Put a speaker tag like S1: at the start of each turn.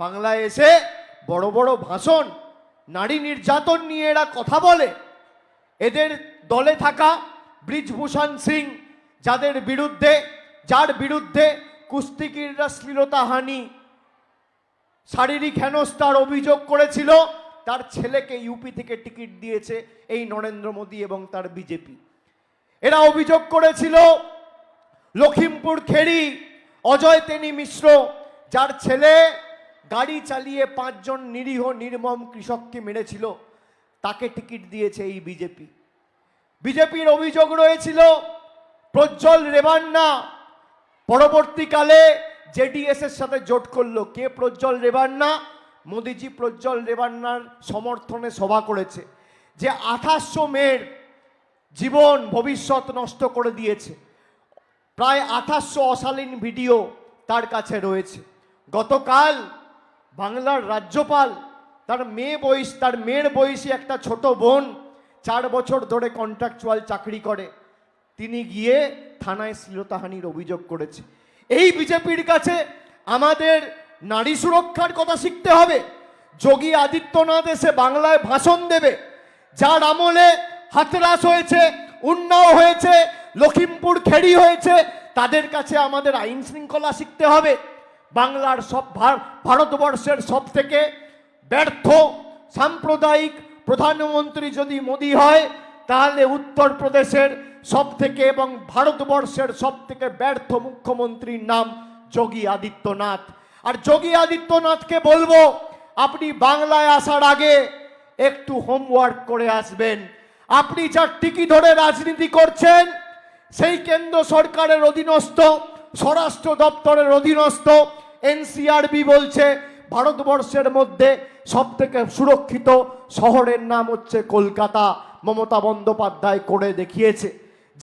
S1: বাংলায় এসে বড় বড় ভাষণ, নারী নির্যাতন নিয়ে এরা কথা বলে। এদের দলে থাকা ব্রিজভূষণ সিং, যাদের বিরুদ্ধে, যার বিরুদ্ধে কুস্তিগিররা শ্লীলতাহানি শারীরিক হেনস্থার অভিযোগ করেছিল, তার ছেলেকে ইউপি থেকে টিকিট দিয়েছে এই নরেন্দ্র মোদী এবং তার বিজেপি। এরা অভিযোগ করেছিল লখিমপুর খেরি, অজয় তেনি মিশ্র, যার ছেলে গাড়ি চালিয়ে পাঁচজন নিরীহ, নির্মম কৃষককে মেরেছিল। তাকে টিকিট দিয়েছে এই বিজেপি। বিজেপির অভিযোগ রয়েছিল, প্রজ্জ্বল রেবান্না পরবর্তীকালে জেডিএস এর সাথে জোট করল। কে প্রজ্জ্বল রেবান্না? মোদিজি প্রজ্জ্বল রেবান্নার সমর্থনে সভা করেছে, যে আঠাশশো মেয়ের জীবন ভবিষ্যৎ নষ্ট করে দিয়েছে। প্রায় আঠাশশো অশালীন ভিডিও তার কাছে রয়েছে। গতকাল বাংলার রাজ্যপাল, তার মেয়ে বয়স, তার মেয়ের বয়সী একটা ছোট বোন চার বছর ধরে কন্ট্রাকচুয়াল চাকরি করে। তিনি গিয়ে থানায় শ্লীলতাহানির অভিযোগ করেছে। এই বিজেপির কাছে আমাদের নারী সুরক্ষার কথা শিখতে হবে। যোগী আদিত্যনাথ এসে বাংলায় ভাষণ দেবে। যার আমলে হাতরাস হয়েছে, উন্নাও হয়েছে লখিমপুর খেড়ি হয়েছে, তাদের কাছে আমাদের আইন শৃঙ্খলা শিখতে হবে। বাংলার সব ভারতবর্ষের সব থেকে ব্যর্থ সাম্প্রদায়িক প্রধানমন্ত্রী যদি মোদী হয়, তাহলে উত্তরপ্রদেশের সব থেকে এবং ভারতবর্ষের সব থেকে ব্যর্থ মুখ্যমন্ত্রীর নাম যোগী আদিত্যনাথ। আর যোগী আদিত্যনাথকে বলব, আপনি বাংলায় আসার আগে একটু হোমওয়ার্ক করে আসবেন। আপনি যার টিকি ধরে রাজনীতি করছেন, সেই কেন্দ্র সরকারের অধীনস্থ, স্বরাষ্ট্র দপ্তরের অধীনস্থ এনসিআরবি বলছে ভারতবর্ষের মধ্যে সবথেকে সুরক্ষিত শহরের নাম হচ্ছে কলকাতা। মমতা বন্দ্যোপাধ্যায় করে দেখিয়েছে।